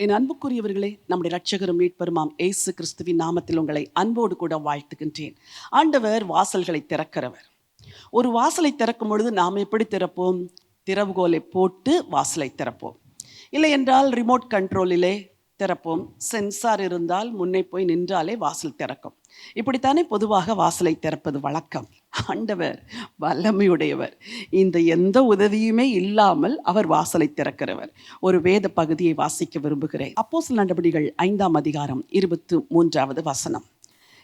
என் அன்புக்குரியவர்களே நம்முடைய ரட்சகரும் மீட்பெருமாம் இயேசு கிறிஸ்துவின் நாமத்தில் உங்களை அன்போடு கூட வாழ்த்துகின்றேன். ஆண்டவர் வாசல்களை திறக்கிறவர். ஒரு வாசலை திறக்கும் பொழுது நாம் எப்படி திறப்போம்? திறவுகோலை போட்டு வாசலை திறப்போம். இல்லை என்றால் ரிமோட் கண்ட்ரோலிலே திறப்போம். சென்சார் இருந்தால் முன்னே போய் நின்றாலே வாசல் திறக்கும். இப்படித்தானே பொதுவாக வாசலை திறப்பது வழக்கம். ஆண்டவர் வல்லமையுடையவர். இந்த எந்த உதவியுமே இல்லாமல் அவர் வாசலை திறக்கிறவர். ஒரு வேத பகுதியை வாசிக்க விரும்புகிறேன். அப்போஸ்தலர் நடபடிகள் ஐந்தாம் அதிகாரம் இருபத்து மூன்றாவது வசனம்.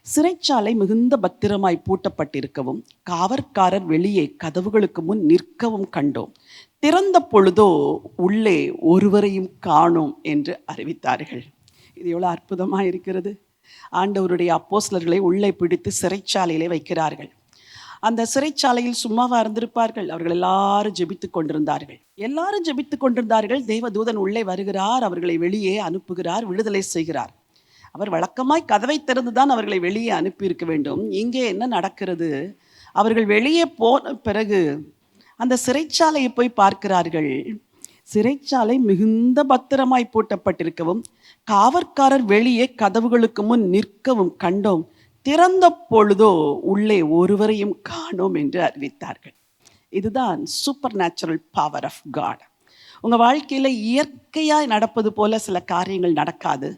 சிறைச்சாலை மிகுந்த பத்திரமாய் பூட்டப்பட்டிருக்கவும் காவற்காரர் வெளியே கதவுகளுக்கு முன் நிற்கவும் கண்டோம். திறந்த பொழுதோ உள்ளே ஒருவரையும் காணோம் என்று அறிவித்தார்கள். இது எவ்வளோ அற்புதமாக இருக்கிறது. ஆண்டவருடைய அப்போஸ்லர்களை உள்ளே பிடித்து சிறைச்சாலையிலே வைக்கிறார்கள். அந்த சிறைச்சாலையில் சும்மாவா இருந்திருப்பார்கள்? அவர்கள் எல்லாரும் ஜெபித்து கொண்டிருந்தார்கள். எல்லாரும் ஜெபித்து கொண்டிருந்தார்கள். தேவதூதன் உள்ளே வருகிறார் அவர்களை வெளியே அனுப்புகிறார் விடுதலை செய்கிறார். அவர் வழக்கமாய் கதவை திறந்துதான் அவர்களை வெளியே அனுப்பியிருக்க வேண்டும். இங்கே என்ன நடக்கிறது? அவர்கள் வெளியே போன பிறகு அந்த சிறைச்சாலையை போய் பார்க்கிறார்கள். சிறைச்சாலை மிகுந்த பத்திரமாய் பூட்டப்பட்டிருக்கவும் காவற்காரர் வெளியே கதவுகளுக்கு முன் நிற்கவும் கண்டோம். திறந்த பொழுதோ உள்ளே ஒருவரையும் காணோம் என்று அறிவித்தார்கள். இதுதான் supernatural power of God உங்கள் வாழ்க்கையில் இயற்கையாக நடப்பது போல சில காரியங்கள் நடக்காது.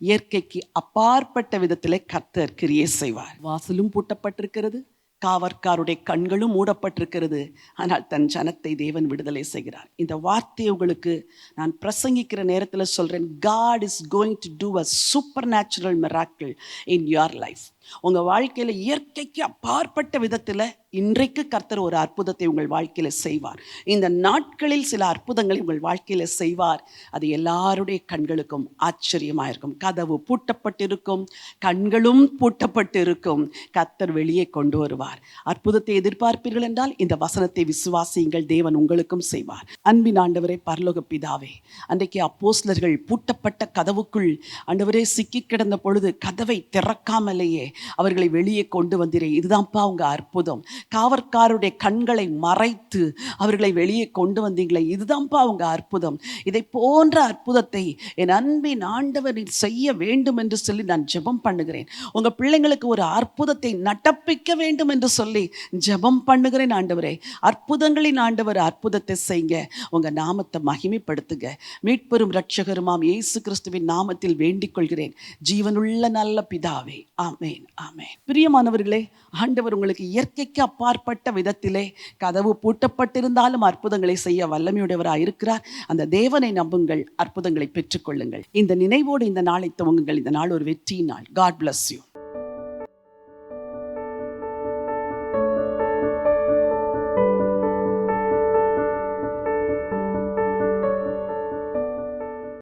இயற்கைக்கு அப்பாற்பட்ட விதத்திலே கர்த்தர் கிரியை செய்வார். வாசலும் பூட்டப்பட்டிருக்கிறது காவற்காருடைய கண்களும் மூடப்பட்டிருக்கிறது. ஆனால் தன் ஜனத்தை தேவன் விடுதலை செய்கிறார். இந்த வார்த்தை உங்களுக்கு நான் பிரசங்கிக்கிற நேரத்தில் சொல்கிறேன் God is going to do a supernatural miracle in your life உங்கள் வாழ்க்கையில் இயற்கைக்கு அப்பாற்பட்ட விதத்தில் இன்றைக்கு கர்த்தர் ஒரு அற்புதத்தை உங்கள் வாழ்க்கையில் செய்வார். இந்த நாட்களில் சில அற்புதங்களை உங்கள் வாழ்க்கையில் செய்வார். அது எல்லாருடைய கண்களுக்கும் ஆச்சரியமாக இருக்கும். கதவு பூட்டப்பட்டிருக்கும். கண்களும் பூட்டப்பட்டு இருக்கும் கர்த்தர் வெளியே கொண்டு வருவார். அற்புதத்தை எதிர்பார்ப்பீர்கள் என்றால் இந்த வசனத்தை விசுவாசியுங்கள். தேவன் உங்களுக்கும் செய்வார். அன்பின் ஆண்டவரே பரலோக பிதாவே அன்றைக்கு அப்போஸ்லர்கள் பூட்டப்பட்ட கதவுக்குள் ஆண்டவரே சிக்கி கிடந்த பொழுது கதவை திறக்காமலேயே அவர்களை வெளியே கொண்டு வந்திரே. இதுதான்ப்பா உங்கள் அற்புதம். காவற்காருடைய கண்களை மறைத்து அவர்களை வெளியே கொண்டு வந்தீங்களே. இதுதான்ப்பா உங்க அற்புதம். இதை போன்ற அற்புதத்தை என் அன்பின் ஆண்டவரில் செய்ய வேண்டும் என்று சொல்லி நான் ஜெபம் பண்ணுகிறேன். உங்க பிள்ளைங்களுக்கு ஒரு அற்புதத்தை நடப்பிக்க வேண்டும் என்று சொல்லி ஜெபம் பண்ணுகிறேன் ஆண்டவரே. அற்புதங்களின் ஆண்டவர் அற்புதத்தை செய்யுங்க. உங்க நாமத்தை மகிமைப்படுத்துங்க. மீட்பெரும் ரட்சகருமாம் இயேசு கிறிஸ்துவின் நாமத்தில் வேண்டிக் கொள்கிறேன் ஜீவனுள்ள நல்ல பிதாவே. ஆமேன் ஆமேன். பிரியமானவர்களே ஆண்டவர் உங்களுக்கு இயற்கைக்கு அப்பாற்பட்ட விதத்திலே கதவு பூட்டப்பட்டிருந்தாலும் அற்புதங்களை செய்ய வல்லமையுடையவராக இருக்கிறார். அந்த தேவனை நம்புங்கள் அற்புதங்களை பெற்றுக்கொள்ளுங்கள். இந்த நினைவோடு இந்த நாளை துவங்குங்கள். இந்த நாள் ஒரு வெற்றி நாள். God bless you